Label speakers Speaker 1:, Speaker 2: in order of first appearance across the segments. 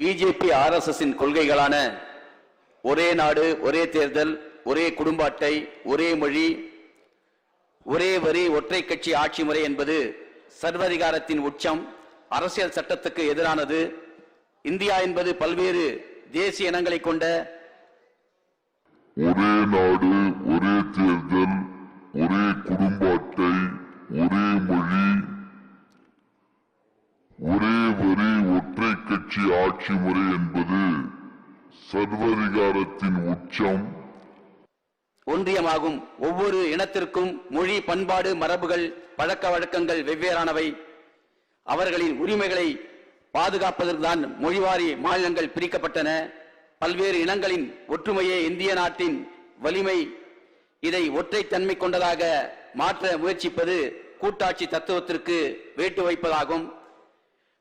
Speaker 1: BJP ஆர்எஸ்எஸின் கொள்கைகளான ஒரே நாடு ஒரே தேர்தல் ஒரே குடும்ப அட்டை ஒரே மொழி ஒரே வரி ஒற்றை கட்சி ஆட்சி முறை என்பது சர்வதிகாரத்தின் உச்சம் அரசியல் சட்டத்துக்கு எதிரானது. இந்தியா என்பது பல்வேறு தேசிய இனங்களை கொண்ட
Speaker 2: ஒரே நாடு ஒரே தேர்தல் ஒரே குடும்ப அட்டை ஒரே மொழி ஒரே கட்சி ஆட்சி முறை என்பது சர்வதிகாரத்தின் உச்சம்.
Speaker 1: ஒன்றியமாகும் ஒவ்வொரு இனத்திற்கும் மொழி பண்பாடு மரபுகள் பழக்க வழக்கங்கள் வெவ்வேறானவை. அவர்களின் உரிமைகளை பாதுகாப்பதற்குதான் மொழிவாரி மாநிலங்கள் பிரிக்கப்பட்டன. பல்வேறு இனங்களின் ஒற்றுமையே இந்திய நாட்டின் வலிமை. இதை ஒற்றைத்தன்மை கொண்டதாக மாற்ற முயற்சிப்பது கூட்டாட்சி தத்துவத்திற்கு வேட்டு வைப்பதாகும்.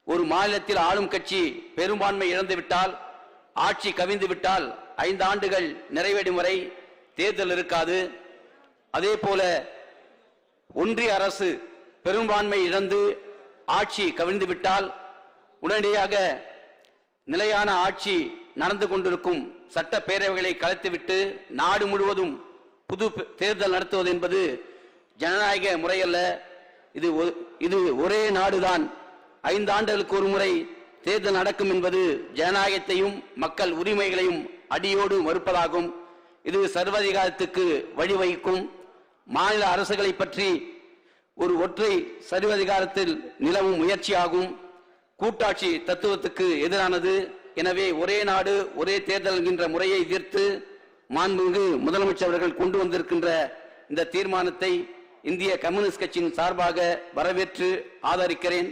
Speaker 1: ஒரு மாநிலத்தில் ஆளும் கட்சி பெரும்பான்மை இழந்துவிட்டால் ஆட்சி கவிழ்ந்துவிட்டால் ஐந்து ஆண்டுகள் நிறைவேறும் வரை தேர்தல் இருக்காது. அதே போல ஒன்றிய அரசு பெரும்பான்மை இழந்து ஆட்சி கவிழ்ந்து விட்டால் உடனடியாக நிலையான ஆட்சி நடந்து கொண்டிருக்கும் சட்டப்பேரவைகளை கலைத்துவிட்டு நாடு முழுவதும் புது தேர்தல் நடத்துவது என்பது ஜனநாயக முறையல்ல. இது ஒ- இது ஒரே நாடுதான். ஐந்து ஆண்டுகளுக்கு ஒரு முறை தேர்தல் நடக்கும் என்பது ஜனநாயகத்தையும் மக்கள் உரிமைகளையும் அடியோடு மறுப்பதாகும். இது சர்வதிகாரத்துக்கு வழிவகுக்கும். மாநில அரசுகளை பற்றி ஒரு ஒற்றை சர்வதிகாரத்தில் நிலவும் முயற்சியாகும். கூட்டாட்சி தத்துவத்துக்கு எதிரானது. எனவே ஒரே நாடு ஒரே தேர்தல் என்கின்ற முறையை எதிர்த்து மாண்புமிகு முதலமைச்சர் அவர்கள் கொண்டு வந்திருக்கின்ற இந்த தீர்மானத்தை இந்திய கம்யூனிஸ்ட் கட்சியின் சார்பாக வரவேற்று ஆதரிக்கிறேன்.